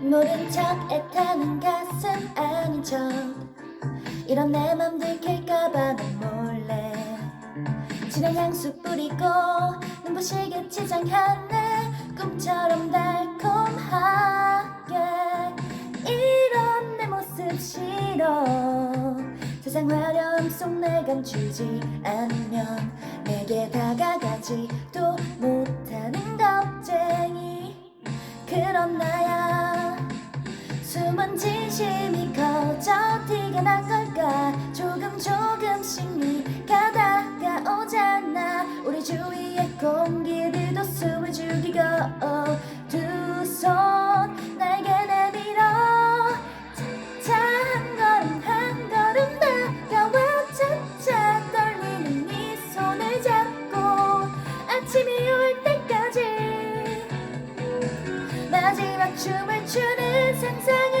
모른 척 애타는 가슴 아닌 척. 이런 내 맘 들킬까봐 난 몰래. 진한 향수 뿌리고 눈부시게 치장하네. 꿈처럼 달콤하게. 이런 내 모습 싫어. 세상 화려함 속내 감추지 않으면 내게 다가가지도 못하는 겁쟁이. 그런 나야 숨은 진심이 커져 티가 난 걸까? 조금 조금씩 네가 다가오잖아. 우리 주위의 공기들도 숨을 죽이고 두 손 날개 내밀어. 차차 한 걸음 한 걸음 다가와 차차 떨리는 네 손을 잡고 아침이 올 때까지 마지막 춤을 추는 상상